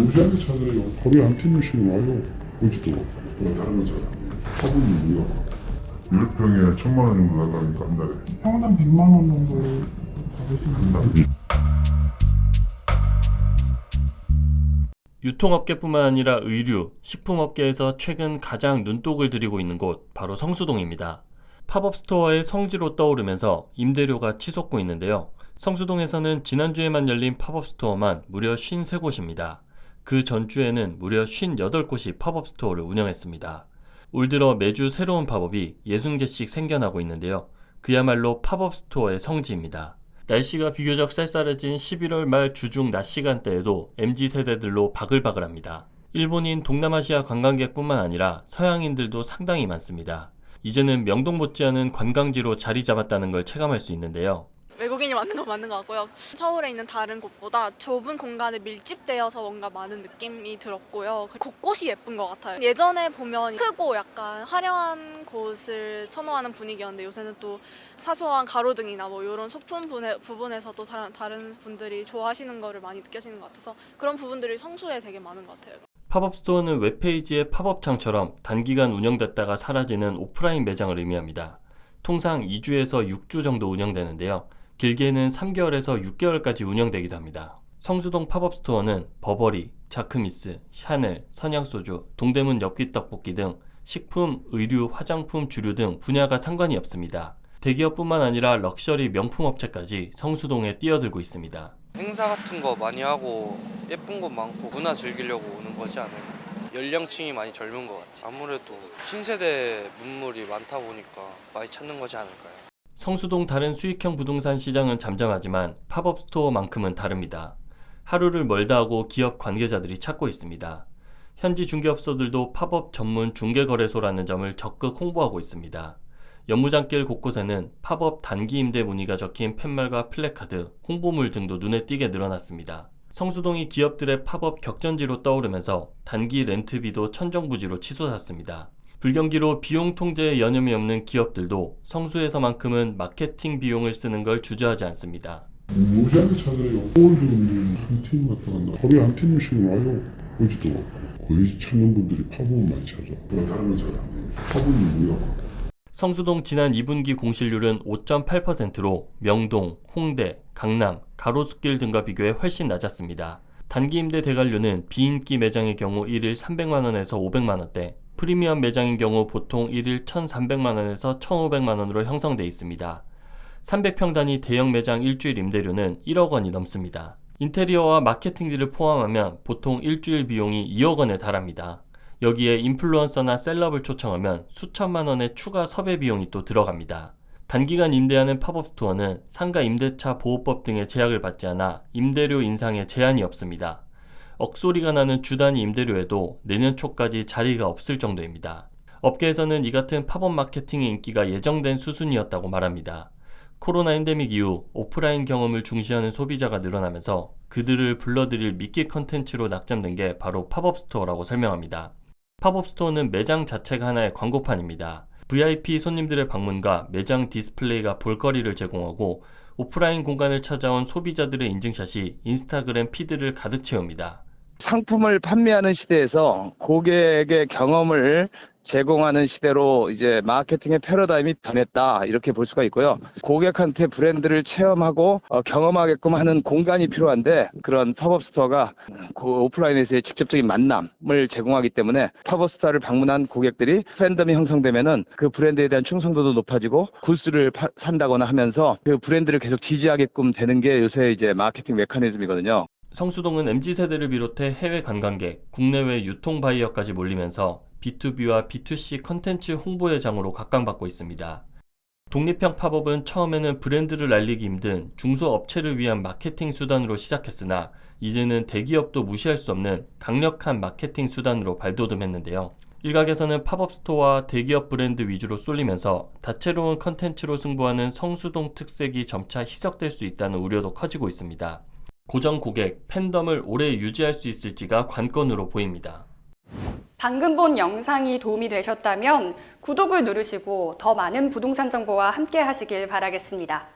무지하게 찾아요. 하루에 한 팀씩 와요. 어디도. 어, 다른 안 돼요. 화분이 뭐야? 10평에 천만 원 정도 나가니까 한 달에. 평당 100만 원 정도 받으시면 한 달에. 유통업계뿐만 아니라 의류, 식품업계에서 최근 가장 눈독을 들이고 있는 곳 바로 성수동입니다. 팝업 스토어의 성지로 떠오르면서 임대료가 치솟고 있는데요. 성수동에서는 지난주에만 열린 팝업 스토어만 무려 53곳입니다. 그 전주에는 무려 58곳이 팝업 스토어를 운영했습니다. 올 들어 매주 새로운 팝업이 60개씩 생겨나고 있는데요. 그야말로 팝업 스토어의 성지입니다. 날씨가 비교적 쌀쌀해진 11월 말 주중 낮 시간대에도 MZ 세대들로 바글바글합니다. 일본인 동남아시아 관광객뿐만 아니라 서양인들도 상당히 많습니다. 이제는 명동 못지않은 관광지로 자리 잡았다는 걸 체감할 수 있는데요. 외국인이 맞는 건 맞는 것 같고요. 서울에 있는 다른 곳보다 좁은 공간에 밀집되어서 뭔가 많은 느낌이 들었고요. 곳곳이 예쁜 것 같아요. 예전에 보면 크고 약간 화려한 곳을 선호하는 분위기였는데 요새는 또 사소한 가로등이나 뭐 이런 소품 분에, 부분에서도 다른 분들이 좋아하시는 거를 많이 느껴지는 것 같아서 그런 부분들이 성수에 되게 많은 것 같아요. 팝업 스토어는 웹페이지의 팝업창처럼 단기간 운영됐다가 사라지는 오프라인 매장을 의미합니다. 통상 2주에서 6주 정도 운영되는데요. 길게는 3개월에서 6개월까지 운영되기도 합니다. 성수동 팝업 스토어는 버버리, 자크미스, 샤넬, 선양소주, 동대문 엽기떡볶이 등 식품, 의류, 화장품, 주류 등 분야가 상관이 없습니다. 대기업뿐만 아니라 럭셔리 명품 업체까지 성수동에 뛰어들고 있습니다. 행사 같은 거 많이 하고 예쁜 곳 많고 문화 즐기려고 오는 거지 않을까. 연령층이 많이 젊은 것 같아요. 아무래도 신세대 문물이 많다 보니까 많이 찾는 거지 않을까요? 성수동 다른 수익형 부동산 시장은 잠잠하지만 팝업 스토어만큼은 다릅니다. 하루를 멀다 하고 기업 관계자들이 찾고 있습니다. 현지 중개업소들도 팝업 전문 중개거래소라는 점을 적극 홍보하고 있습니다. 연무장길 곳곳에는 팝업 단기 임대 문의가 적힌 팻말과 플래카드, 홍보물 등도 눈에 띄게 늘어났습니다. 성수동이 기업들의 팝업 격전지로 떠오르면서 단기 렌트비도 천정부지로 치솟았습니다. 불경기로 비용 통제에 여념이 없는 기업들도 성수에서만큼은 마케팅 비용을 쓰는 걸 주저하지 않습니다. 무지하게 찾아요. 서울도 한팀 왔다 간다. 하루에 한 팀씩 와요. 어디도. 거의 찾는 분들이 파본 많이 찾아. 어, 다른 돼요. 파본이 뭐야? 성수동 지난 2분기 공실률은 5.8%로 명동, 홍대, 강남, 가로수길 등과 비교해 훨씬 낮았습니다. 단기 임대 대관료는 비인기 매장의 경우 1일 300만 원에서 500만 원대, 프리미엄 매장인 경우 보통 1일 1,300만원에서 1,500만원으로 형성돼 있습니다. 300평 단위 대형 매장 일주일 임대료는 1억 원이 넘습니다. 인테리어와 마케팅비를 포함하면 보통 일주일 비용이 2억 원에 달합니다. 여기에 인플루언서나 셀럽을 초청하면 수천만 원의 추가 섭외 비용이 또 들어갑니다. 단기간 임대하는 팝업 스토어는 상가 임대차 보호법 등의 제약을 받지 않아 임대료 인상에 제한이 없습니다. 억소리가 나는 주 단위 임대료에도 내년 초까지 자리가 없을 정도입니다. 업계에서는 이 같은 팝업 마케팅의 인기가 예정된 수순이었다고 말합니다. 코로나 엔데믹 이후 오프라인 경험을 중시하는 소비자가 늘어나면서 그들을 불러들일 미끼 컨텐츠로 낙점된 게 바로 팝업 스토어라고 설명합니다. 팝업 스토어는 매장 자체가 하나의 광고판입니다. VIP 손님들의 방문과 매장 디스플레이가 볼거리를 제공하고 오프라인 공간을 찾아온 소비자들의 인증샷이 인스타그램 피드를 가득 채웁니다. 상품을 판매하는 시대에서 고객의 경험을 제공하는 시대로 이제 마케팅의 패러다임이 변했다 이렇게 볼 수가 있고요. 고객한테 브랜드를 체험하고 어, 경험하게끔 하는 공간이 필요한데 그런 팝업 스토어가 그 오프라인에서의 직접적인 만남을 제공하기 때문에 팝업 스토어를 방문한 고객들이 팬덤이 형성되면은 그 브랜드에 대한 충성도도 높아지고 굿즈를 파- 산다거나 하면서 그 브랜드를 계속 지지하게끔 되는 게 요새 이제 마케팅 메커니즘이거든요. 성수동은 MZ세대를 비롯해 해외 관광객, 국내외 유통 바이어까지 몰리면서 B2B와 B2C 컨텐츠 홍보의 장으로 각광받고 있습니다. 독립형 팝업은 처음에는 브랜드를 알리기 힘든 중소업체를 위한 마케팅 수단으로 시작했으나 이제는 대기업도 무시할 수 없는 강력한 마케팅 수단으로 발돋움했는데요. 일각에서는 팝업 스토어와 대기업 브랜드 위주로 쏠리면서 다채로운 컨텐츠로 승부하는 성수동 특색이 점차 희석될 수 있다는 우려도 커지고 있습니다. 고정 고객, 팬덤을 오래 유지할 수 있을지가 관건으로 보입니다. 방금 본 영상이 도움이 되셨다면 구독을 누르시고 더 많은 부동산 정보와 함께 하시길 바라겠습니다.